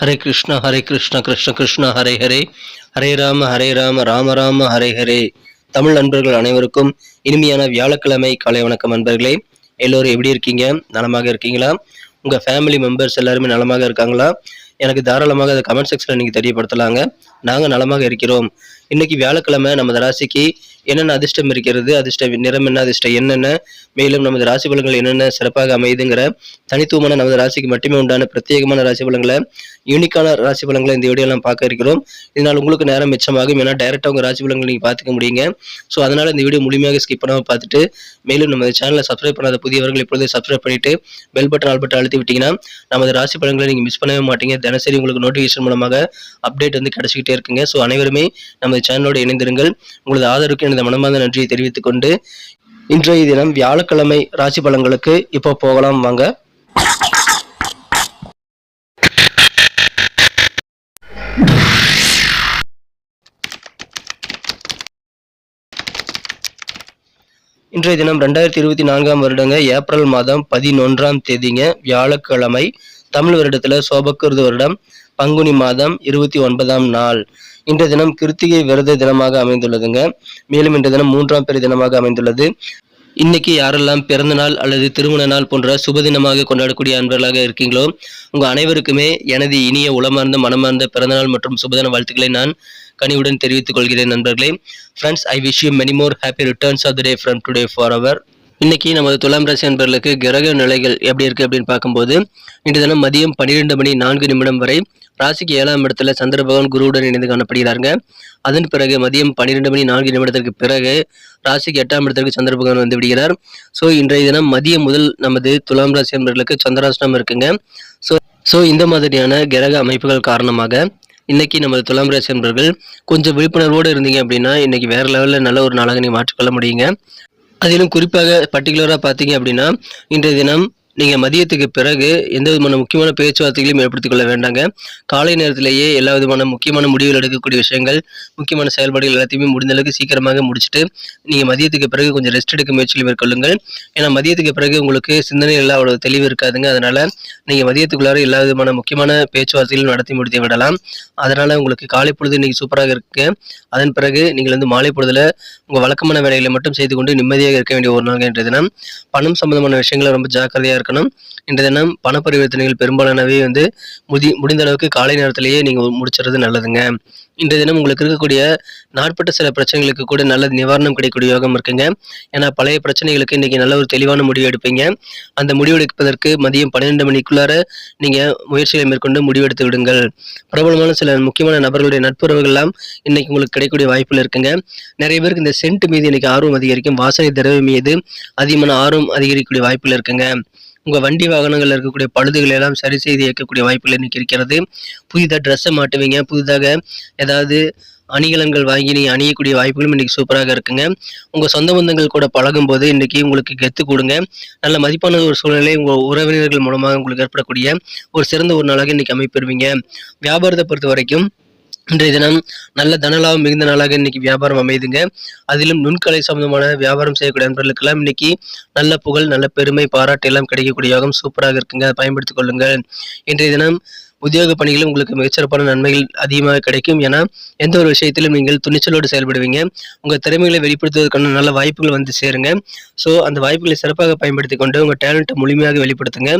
ஹரே கிருஷ்ண ஹரே கிருஷ்ண கிருஷ்ண கிருஷ்ண ஹரே ஹரே. ஹரே ராம ஹரே ராம ராம ராம ஹரே ஹரே. தமிழ் நண்பர்கள் அனைவருக்கும் இனிமையான வியாழக்கிழமை காலை வணக்கம் நண்பர்களே. எல்லோரும் எப்படி இருக்கீங்க? நலமாக இருக்கீங்களா? உங்கள் ஃபேமிலி மெம்பர்ஸ் எல்லாருமே நலமாக இருக்காங்களா? எனக்கு தாராளமாக அதை கமெண்ட் செக்ஷனில் நீங்கள் தெரியப்படுத்தலாங்க. நாங்கள் நலமாக இருக்கிறோம். இன்னைக்கு வியாழக்கிழமை நமது ராசிக்கு என்னென்ன அதிர்ஷ்டம் இருக்கிறது அதிர்ஷ்ட நிறம் என்ன அதிர்ஷ்டம் என்னென்ன மேலும் நமது ராசி பலன்கள் என்னென்ன சிறப்பாக அமையுதுங்கிற தனித்துவமான நமது ராசிக்கு மட்டுமே உண்டான பிரத்யேகமான ராசி பலன்களை யூனிக்கான ராசி பலன்களை இந்த வீடியோலாம் பார்க்க இருக்கிறோம். இதனால் உங்களுக்கு நேரம் மிச்சமாகும். ஏன்னா டைரெக்டாக உங்கள் ராசி பலன்கள் நீங்கள் பார்த்துக்க முடியுங்க. ஸோ அதனால் இந்த வீடியோ முழுமையாக ஸ்கிப் பண்ணாமல் பார்த்துட்டு மேலும் நமது சேனலை சப்ஸ்கிரைப் பண்ணாத புதியவர்கள் இப்பொழுதே சப்ஸ்கிரைப் பண்ணிட்டு பெல் பட்டன் ஆல் பட்டன் அழுத்தி விட்டீங்கன்னா நமது ராசி பலன்களை நீங்கள் மிஸ் பண்ணவே மாட்டீங்க. தினசரி உங்களுக்கு நோட்டிஃபிகேஷன் மூலமாக அப்டேட் வந்து கிடச்சிக்கிட்டே இருக்குங்க. ஸோ அனைவருமே நமது சேனலோடு இணைந்திருங்கள். உங்களது ஆதரவுக்கு எனது மனமார்ந்த நன்றியை தெரிவித்துக் கொண்டு இன்றைய தினம் வியாழக்கிழமை ராசி பலன்களுக்கு இப்போ போகலாம் வாங்க. இன்றைய தினம் ரெண்டாயிரத்தி இருபத்தி நான்காம் வருடங்க ஏப்ரல் மாதம் பதினொன்றாம் தேதிங்க வியாழக்கிழமை தமிழ் வருடத்துல சோபக்கிருது வருடம் பங்குனி மாதம் இருபத்தி ஒன்பதாம் நாள். இன்றைய தினம் கிருத்திகை விரத தினமாக அமைந்துள்ளதுங்க. மேலும் இன்றைய தினம் மூன்றாம் பெரிய தினமாக அமைந்துள்ளது. இன்னைக்கு யாரெல்லாம் பிறந்த நாள் அல்லது திருமண நாள் போன்ற சுப தினமாக கொண்டாடக்கூடிய அன்பர்களாக இருக்கீங்களோ உங்க அனைவருக்குமே எனது இனிய உளமார்ந்த மனமார்ந்த பிறந்தநாள் மற்றும் சுபதின வாழ்த்துக்களை நான் கனிவுடன் தெரிவித்துக் கொள்கிறேன் நண்பர்களே. Friends I wish you many more happy returns of the day from today for our இன்னைக்கு நமது துலாம் ராசி அன்பர்களுக்கு கிரக நிலைகள் எப்படி இருக்கு அப்படின்னு பார்க்கும்போது இன்று தினம் மதியம் பன்னிரெண்டு மணி நான்கு நிமிடம் வரை ராசிக்கு ஏழாம் இடத்துல சந்திர பகவான் குருவுடன் இணைந்து காணப்படுகிறாங்க அதன் பிறகு மதியம் பன்னிரெண்டு மணி நான்கு நிமிடத்திற்கு பிறகு ராசிக்கு எட்டாம் இடத்திற்கு சந்திர பகவான் வந்து விடுகிறார். ஸோ இன்றைய தினம் மதியம் முதல் நமது துலாம் ராசி அன்பர்களுக்கு சந்திராசனம் இருக்குங்க. ஸோ ஸோ இந்த மாதிரியான கிரக அமைப்புகள் காரணமாக இன்னைக்கு நமது துலாம் ராசி அன்பர்கள் கொஞ்சம் விழிப்புணர்வோடு இருந்தீங்க அப்படின்னா இன்னைக்கு வேற லெவலில் நல்ல ஒரு நாளாக நீ மாற்றிக்கொள்ள முடியுங்க. அதிலும் குறிப்பாக பர்டிகுலராக பார்த்தீங்க அப்படின்னா இன்றைய தினம் நீங்கள் மதியத்துக்கு பிறகு எந்த விதமான முக்கியமான பேச்சுவார்த்தைகளையும் ஏற்படுத்திக் கொள்ள வேண்டாங்க. காலை நேரத்திலேயே எல்லா விதமான முக்கியமான முடிவுகள் எடுக்கக்கூடிய விஷயங்கள் முக்கியமான செயல்பாடுகள் எல்லாத்தையுமே முடிந்த அளவுக்கு சீக்கிரமாக முடிச்சுட்டு நீங்கள் மதியத்துக்கு பிறகு கொஞ்சம் ரெஸ்ட் எடுக்க முயற்சியில் மேற்கொள்ளுங்கள். ஏன்னா மதியத்துக்கு பிறகு உங்களுக்கு சிந்தனை எல்லாம் அவ்வளோ தெளிவு இருக்காதுங்க. அதனால் நீங்கள் மதியத்துக்குள்ளார எல்லா விதமான முக்கியமான பேச்சுவார்த்தைகளும் நடத்தி முடித்து விடலாம். அதனால் உங்களுக்கு காலை பொழுது இன்றைக்கி சூப்பராக இருக்கு. அதன் பிறகு நீங்கள் வந்து மாலை பொழுதில் உங்கள் வழக்கமான வேலைகளை மட்டும் செய்து கொண்டு நிம்மதியாக இருக்க வேண்டிய ஒரு நாள் என்றதுனால் தினம். பணம் சம்பந்தமான விஷயங்களை ரொம்ப ஜாக்கிரதையாக இருக்கணும் இன்றைய தினம் பண பரிவர்த்தனைகள் பெரும்பாலானவை வந்து முடி முடிந்த அளவுக்கு காலை நேரத்திலேயே நீங்கள் முடிச்சுறது நல்லதுங்க. இன்றைய தினம் உங்களுக்கு இருக்கக்கூடிய நாட்பட்ட சில பிரச்சனைகளுக்கு கூட நல்ல நிவாரணம் கிடைக்கக்கூடிய யோகம் இருக்குங்க. ஏன்னா பழைய பிரச்சனைகளுக்கு இன்னைக்கு நல்ல ஒரு தெளிவான முடிவு எடுப்பீங்க. அந்த முடிவு எடுப்பதற்கு மதியம் பன்னிரெண்டு மணிக்குள்ளார நீங்கள் முயற்சிகளை மேற்கொண்டு முடிவெடுத்து விடுங்கள். பிரபலமான சில முக்கியமான நபர்களுடைய நட்புறவுகள்லாம் இன்னைக்கு உங்களுக்கு கிடைக்கக்கூடிய வாய்ப்புகள் இருக்குங்க. நிறைய பேருக்கு இந்த சென்ட் மீது இன்னைக்கு ஆர்வம் அதிகரிக்கும். வாசனை திரவம் மீது அதிகமான ஆர்வம் அதிகரிக்கக்கூடிய வாய்ப்புகள் இருக்குங்க. உங்கள் வண்டி வாகனங்களில் இருக்கக்கூடிய பழுதுகளை எல்லாம் சரி செய்து இயக்கக்கூடிய வாய்ப்புகள் இன்றைக்கி இருக்கிறது. புதிதாக ட்ரெஸ்ஸை மாட்டுவீங்க. புதிதாக ஏதாவது அணிகலன்கள் வாங்கி நீங்கள் அணியக்கூடிய வாய்ப்புகளும் இன்றைக்கி சூப்பராக இருக்குங்க. உங்கள் சொந்த பந்தங்கள் கூட பழகும்போது இன்றைக்கி உங்களுக்கு கெத்து கொடுங்க. நல்ல மதிப்பான ஒரு சூழ்நிலை உங்கள் உறவினர்கள் மூலமாக உங்களுக்கு ஏற்படக்கூடிய ஒரு சிறந்த ஒரு நாளாக இன்றைக்கி அமைப்பெறுவீங்க. வியாபாரத்தை பொறுத்த வரைக்கும் இன்றைய தினம் நல்ல தனலாபம் மிகுந்த நாளாக இன்னைக்கு வியாபாரம் அமையுதுங்க. அதிலும் நுண்கலை சம்பந்தமான வியாபாரம் செய்யக்கூடிய நண்பர்களுக்கெல்லாம் இன்னைக்கு நல்ல புகழ் நல்ல பெருமை பாராட்டு எல்லாம் கிடைக்கக்கூடிய யோகம் சூப்பராக இருக்குங்க. அதை பயன்படுத்திக் கொள்ளுங்கள். இன்றைய தினம் உத்தியோக பணிகளும் உங்களுக்கு மிகச்சிறப்பான நன்மைகள் அதிகமாக கிடைக்கும். ஏன்னா எந்த ஒரு விஷயத்திலும் நீங்கள் துணிச்சலோடு செயல்படுவீங்க. உங்கள் திறமைகளை வெளிப்படுத்துவதற்கான நல்ல வாய்ப்புகள் வந்து சேருங்க. ஸோ அந்த வாய்ப்புகளை சிறப்பாக பயன்படுத்தி கொண்டு உங்கள் டேலண்ட்டை முழுமையாக வெளிப்படுத்துங்க.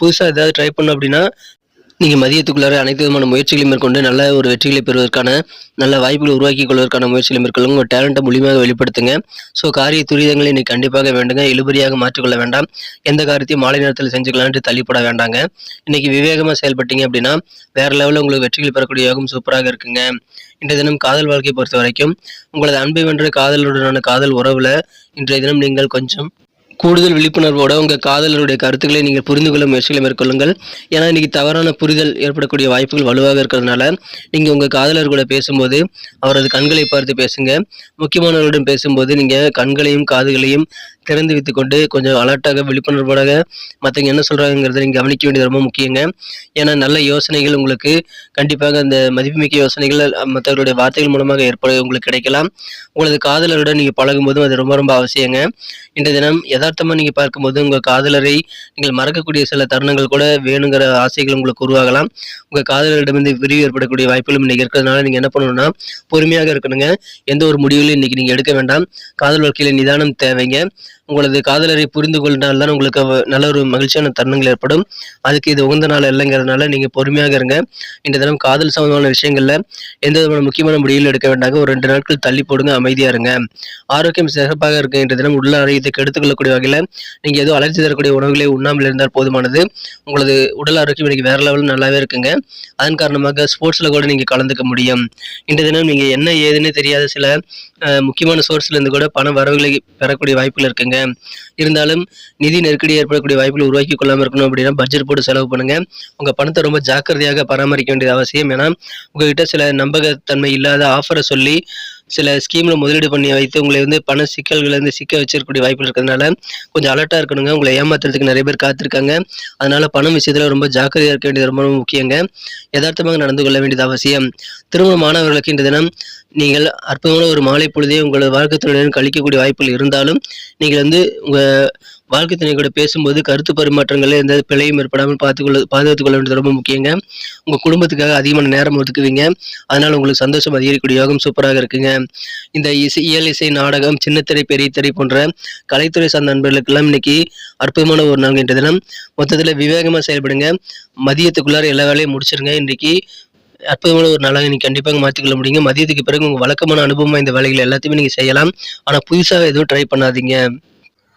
புதுசாக ஏதாவது ட்ரை பண்ணோம் அப்படின்னா நீங்கள் மதியத்துக்குள்ளார அனைத்து விதமான முயற்சிகளையும் மேற்கொண்டு நல்ல ஒரு வெற்றிகளை பெறுவதற்கான நல்ல வாய்ப்புகளை உருவாக்கி கொள்வதற்கான முயற்சிகளை மேற்கொள்ளுங்க. உங்கள் டேலண்ட்டை முழுமையாக வெளிப்படுத்துங்க. ஸோ காரிய துரிதங்களை இன்னைக்கு கண்டிப்பாக வேண்டுங்க. இழுபறியாக மாற்றிக்கொள்ள வேண்டாம். எந்த காரியத்தையும் மாலை நேரத்தில் செஞ்சுக்கலான்ட்டு தள்ளிப்பட வேண்டாங்க. இன்னைக்கு விவேகமாக செயல்பட்டீங்க அப்படின்னா வேற லெவலில் உங்களுக்கு வெற்றிகள் பெறக்கூடிய யோகம் சூப்பராக இருக்குங்க. இன்றைய தினம் காதல் வாழ்க்கையை பொறுத்த வரைக்கும் உங்களது அன்பை வென்ற காதலுடனான காதல் உறவில் இன்றைய தினம் நீங்கள் கொஞ்சம் கூடுதல் விழிப்புணர்வோட உங்கள் காதலருடைய கருத்துக்களை நீங்கள் புரிந்து கொள்ள முயற்சிகளை மேற்கொள்ளுங்கள். ஏன்னா இன்னைக்கு தவறான புரிதல் ஏற்படக்கூடிய வாய்ப்புகள் வலுவாக இருக்கிறதுனால நீங்கள் உங்கள் காதலர் கூட பேசும்போது அவரது கண்களை பார்த்து பேசுங்க. முக்கியமானவர்களிடம் பேசும்போது நீங்கள் கண்களையும் காதுகளையும் திறந்து வைத்துக்கொண்டு கொஞ்சம் அலர்ட்டாக விழிப்புணர்வோடாக மற்றவங்க என்ன சொல்கிறாங்கிறத நீங்கள் கவனிக்க வேண்டியது ரொம்ப முக்கியங்க. ஏன்னா நல்ல யோசனைகள் உங்களுக்கு கண்டிப்பாக அந்த மதிப்புமிக்க யோசனைகள் மற்றவர்களுடைய வார்த்தைகள் மூலமாக ஏற்பட உங்களுக்கு கிடைக்கலாம். உங்களது காதலருடன் நீங்கள் பழகும்போதும் அது ரொம்ப ரொம்ப அவசியங்க. இன்றைய தினம் யதார்த்தமாக நீங்கள் பார்க்கும்போது உங்கள் காதலரை நீங்கள் மறக்கக்கூடிய சில தருணங்கள் கூட வேணுங்கிற ஆசைகள் உங்களுக்கு உருவாகலாம். உங்கள் காதலரிடமிருந்து விரிவு ஏற்படக்கூடிய வாய்ப்புகளும் இன்றைக்கி இருக்கிறதுனால நீங்கள் என்ன பண்ணணும்னா பொறுமையாக இருக்கணுங்க. எந்த ஒரு முடிவுகளையும் இன்றைக்கி நீங்கள் எடுக்க வேண்டாம். காதல் வாழ்க்கையில் நிதானம் தேவைங்க. உங்களது காதலரை புரிந்து கொண்டால் தான் உங்களுக்கு நல்ல ஒரு மகிழ்ச்சியான தருணங்கள் ஏற்படும். அதுக்கு இது உகந்த நாள் இல்லைங்கிறதுனால நீங்கள் பொறுமையாக இருங்க. இந்த தினம் காதல் சம்பந்தமான விஷயங்களில் எந்த விதமான முக்கியமான முடிவுகளும் எடுக்க வேண்டாங்க. ஒரு ரெண்டு நாட்கள் தள்ளி போடுங்க அமைதியாக இருங்க. ஆரோக்கியம் சிறப்பாக இருக்க இன்றைய தினம் உள்ள ஆரோக்கியத்தை கெடுத்துக்கொள்ளக்கூடிய வகையில் நீங்கள் ஏதோ அலர்ச்சி தரக்கூடிய உணவுகளை உண்ணாமல் இருந்தால் போதுமானது. உங்களது உடல் ஆரோக்கியம் இன்னைக்கு வேற லெவலில் நல்லாவே இருக்குங்க. அதன் காரணமாக ஸ்போர்ட்ஸில் கூட நீங்கள் கலந்துக்க முடியும். இன்றைய தினம் நீங்கள் என்ன ஏதுன்னு தெரியாத சில முக்கியமான சோர்ஸ்லேருந்து கூட பண வரவுகளை பெறக்கூடிய வாய்ப்புகள் இருக்குங்க. இருந்தாலும் நிதி நெருக்கடி ஏற்படக்கூடிய வாய்ப்புகளை உருவாக்கி கொள்ளாமல் இருக்கணும் அப்படின்னா பட்ஜெட் போட்டு செலவு பண்ணுங்க. உங்க பணத்தை ரொம்ப ஜாக்கிரதையாக பராமரிக்க வேண்டியது அவசியம். ஏன்னா உங்ககிட்ட சில நம்பகத்தன்மை இல்லாத ஆஃபரை சொல்லி சில ஸ்கீமில் முதலீடு பண்ணி வைத்து உங்களை வந்து பண சிக்கல்களை வந்து சிக்க வச்சிருக்கக்கூடிய வாய்ப்புகள் இருக்கிறதுனால கொஞ்சம் அலர்ட்டாக இருக்கணுங்க. உங்களை ஏமாத்துறதுக்கு நிறைய பேர் காத்திருக்காங்க. அதனால பணம் விஷயத்தில் ரொம்ப ஜாக்கிரதையாக இருக்க வேண்டியது ரொம்ப ரொம்ப முக்கியங்க. யதார்த்தமாக நடந்து கொள்ள வேண்டியது அவசியம். திருமணமானவர்களுக்கு இந்த தினம் நீங்கள் அற்புதமான ஒரு மாலை பொழுதே உங்களது வாழ்க்கை துணையுடன் கழிக்கக்கூடிய வாய்ப்புகள் இருந்தாலும் நீங்கள் வந்து உங்கள் வாழ்க்கை துணை கூட பேசும்போது கருத்து பரிமாற்றங்களில் எந்த பிழையும் ஏற்படாமல் பார்த்துக்கொள்ள பாதுகாத்துக் கொள்ள வேண்டியது ரொம்ப முக்கியங்க. உங்கள் குடும்பத்துக்காக அதிகமான நேரம் ஒதுக்குவீங்க. அதனால் உங்களுக்கு சந்தோஷம் அதிகரிக்கக்கூடிய யோகம் சூப்பராக இருக்குங்க. இந்த இசை இயல் இசை நாடகம் சின்னத்திரை பெரிய திரை போன்ற கலைத்துறை சார்ந்த நண்பர்களுக்கெல்லாம் இன்னைக்கு அற்புதமான ஒரு நாள் இன்றைய தினம். மொத்தத்தில் விவேகமாக செயல்படுங்க. மதியத்துக்குள்ளார எல்லா வேலையும் முடிச்சிருங்க. இன்றைக்கு அற்புதமான ஒரு நாளாக நீங்கள் கண்டிப்பாக மாற்றிக்கொள்ள முடியுங்க. மதியத்துக்கு பிறகு உங்கள் வழக்கமான அனுபவமாக இந்த வேலைகள் எல்லாத்தையுமே நீங்கள் செய்யலாம். ஆனால் புதுசாக எதுவும் ட்ரை பண்ணாதீங்க.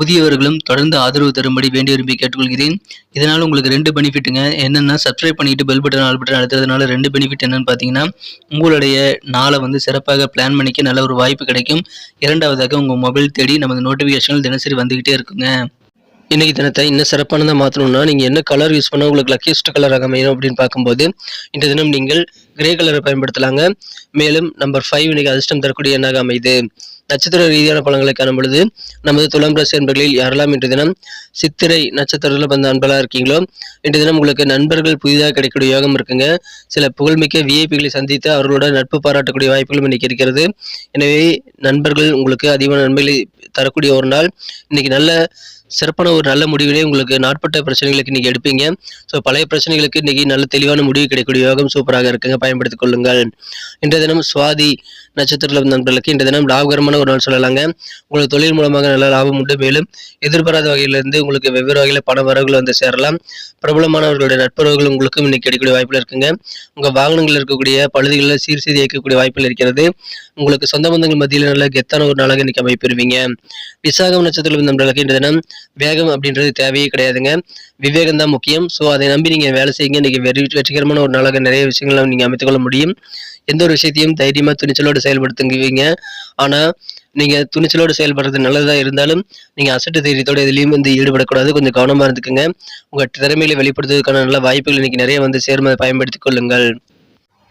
புதியவர்களும் தொடர்ந்து ஆதரவு தரும்படி வேண்டி விரும்பி கேட்டுக்கொள்கிறேன். இதனால் உங்களுக்கு ரெண்டு பெனிஃபிட்டுங்க. என்னென்னா சப்ஸ்கிரைப் பண்ணிட்டு பெல் பட்டன் ஆல் பட்டன் அழுத்துறதுனால ரெண்டு பெனிஃபிட் என்னன்னு பார்த்தீங்கன்னா உங்களுடைய நாளை வந்து சிறப்பாக பிளான் பண்ணிக்க நல்ல ஒரு வாய்ப்பு கிடைக்கும். இரண்டாவதாக உங்கள் மொபைல் தேடி நமது நோட்டிஃபிகேஷன்கள் தினசரி வந்துக்கிட்டே இருக்குங்க. இன்றைக்கி தினத்தை இன்னும் சிறப்பானதாக மாற்றணும்னா நீங்கள் என்ன கலர் யூஸ் பண்ணால் உங்களுக்கு லக்கியஸ்ட் கலராக அமையணும் அப்படின்னு பார்க்கும்போது இந்த தினம் நீங்கள் கிரே கலரை பயன்படுத்தலாங்க. மேலும் நம்பர் ஃபைவ் இன்றைக்கி அதிர்ஷ்டம் தரக்கூடிய எண்ணாக அமையுது. நட்சத்திர ரீதியான பலன்களை காணும் பொழுது நமது துலாம் ராசி நண்பர்களில் யாரெல்லாம் இன்று தினம் சித்திரை நட்சத்திரத்தில் வந்த அன்பலாக இருக்கீங்களோ இன்று தினம் உங்களுக்கு நண்பர்கள் புதிதாக கிடைக்கக்கூடிய யோகம் இருக்குங்க. சில புகழ்மிக்க விஐபிகளை சந்தித்து அவர்களோட நட்பு பாராட்டக்கூடிய வாய்ப்புகளும் இன்னைக்கு இருக்கிறது. எனவே நண்பர்கள் உங்களுக்கு அதிகமான நன்மைகளை தரக்கூடிய ஒரு நாள். இன்னைக்கு நல்ல சிறப்பான ஒரு நல்ல முடிவிலே உங்களுக்கு நாட்பட்ட பிரச்சனைகளுக்கு இன்னைக்கு எடுப்பீங்க. ஸோ பழைய பிரச்சனைகளுக்கு இன்னைக்கு நல்ல தெளிவான முடிவு கிடைக்கக்கூடிய யோகம் சூப்பராக இருக்குங்க. பயன்படுத்திக் கொள்ளுங்கள். இன்றைய தினம் சுவாதி நட்சத்திரத்தில் நண்பர்களுக்கு இன்றைய தினம் லாபகரமான ஒரு நாள் சொல்லலாங்க. உங்களுக்கு தொழில் மூலமாக நல்ல லாபம் உண்டு. மேலும் எதிர்பாராத வகையிலிருந்து உங்களுக்கு வெவ்வேறு வகையில் பண வரவுகள் வந்து சேரலாம். பிரபலமானவர்களுடைய நட்புறவுகள் உங்களுக்கும் இன்னைக்கு கிடைக்கக்கூடிய வாய்ப்பில் இருக்குங்க. உங்கள் வாகனங்கள் இருக்கக்கூடிய பழுதுகளில் சீர் செய்து இயக்கக்கூடிய வாய்ப்புகள் இருக்கிறது. உங்களுக்கு சொந்த பந்தங்கள் மத்தியில் நல்ல கெத்தான ஒரு நாளாக இன்னைக்கு அமைப்பெறுவீங்க. விசாகம் நட்சத்திரத்தில் நண்பர்களுக்கு இன்றைய தினம் வேகம் அப்படின்றது தேவையே கிடையாதுங்க. விவேகம் தான் முக்கியம். ஸோ அதை நம்பி நீங்கள் வேலை செய்யுங்க. இன்னைக்கு வெற்றி வெற்றிகரமான ஒரு நாளாக நிறைய விஷயங்களை நீங்கள் அமைத்துக்கொள்ள முடியும். எந்த ஒரு விஷயத்தையும் தைரியமாக துணிச்சலோடு செயல்படுத்துங்குவீங்க. ஆனால் நீங்கள் துணிச்சலோடு செயல்படுறது நல்லதாக இருந்தாலும் நீங்கள் அசட்டு தைரியத்தோட எதுலேயும் வந்து ஈடுபடக்கூடாது. கொஞ்சம் கவனமாக இருந்துக்குங்க. உங்கள் திறமையில வெளிப்படுத்துவதற்கான நல்ல வாய்ப்புகள் இன்றைக்கி நிறைய வந்து சேர்மதை பயன்படுத்திக் கொள்ளுங்கள்.